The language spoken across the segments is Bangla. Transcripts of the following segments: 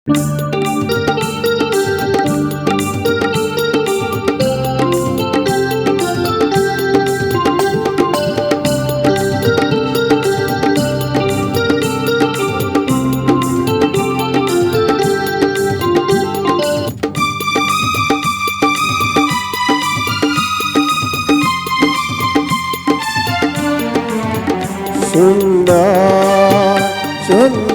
সুন্দর সন্ধ্যায় এ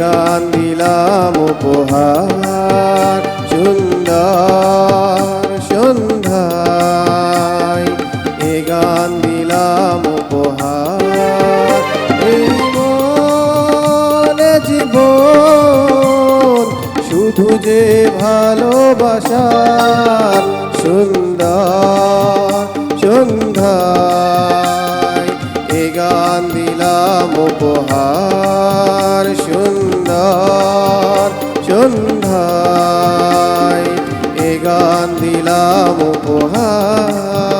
গান দিলাম উপহার, সুন্দর সন্ধ্যায়। এ গান দিলাম উপহার জীবন, শুধু যে ভালোবাসার সুন্দর সন্ধ্যায়। এ গান দিলাম উপহার। উপহার।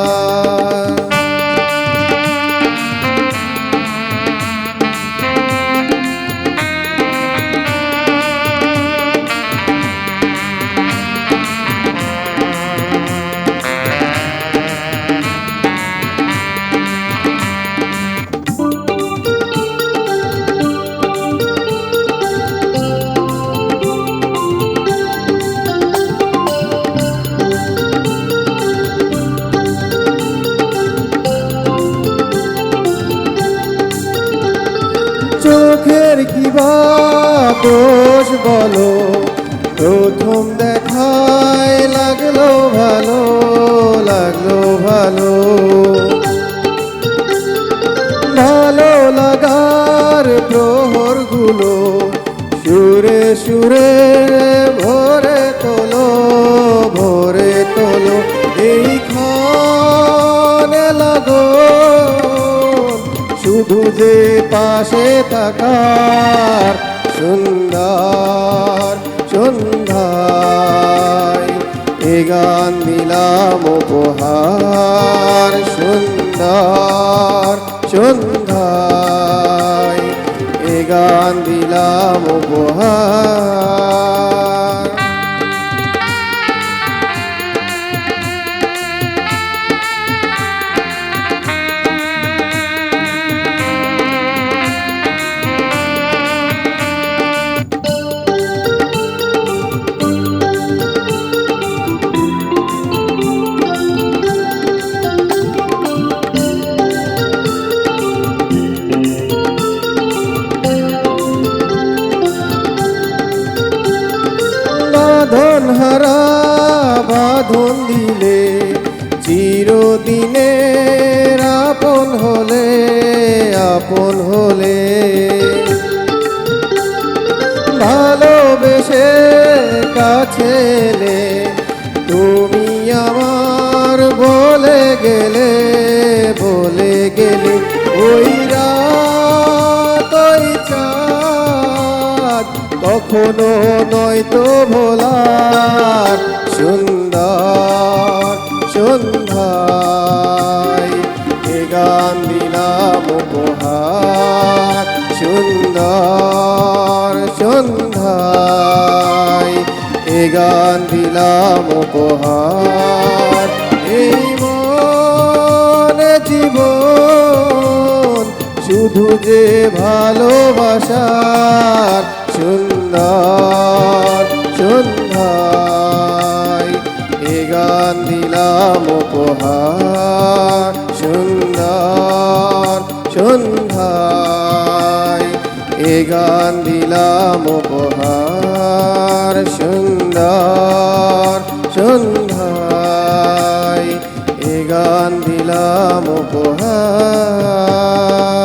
বা দোষ বলো। প্রথম দেখায় লাগল ভালো লাগল ভালো। ভালো লাগার প্রহরগুলো সুরে সুরে ভরে তোলো ভরে তোলো। এই খানে লাগো। শুধু যে পাশে থাকার সুন্দর সন্ধ্যায় এ গান দিলাম উপহার সুন্দর সন্ধ্যায় দিলে চিরদিনে আপন হলে আপন হলে। ভালোবেসে কাছে তুমি আমার বলে গেলে বলে গেলে ওই রাত ওই চাঁদ। কখনো নয়তো ভোলার সুন্দর দিলাম উপহার। সুন্দর সন্ধ্যায় এ গান দিলাম উপহার। এই মনে জীবন শুধু যে ভালোবাসার সুন্দর গান দিলাম উপহার সুন্দর সন্ধ্যায় এ গান দিলাম উপহার সুন্দর সন্ধ্যায় এ গান দিলাম উপহার।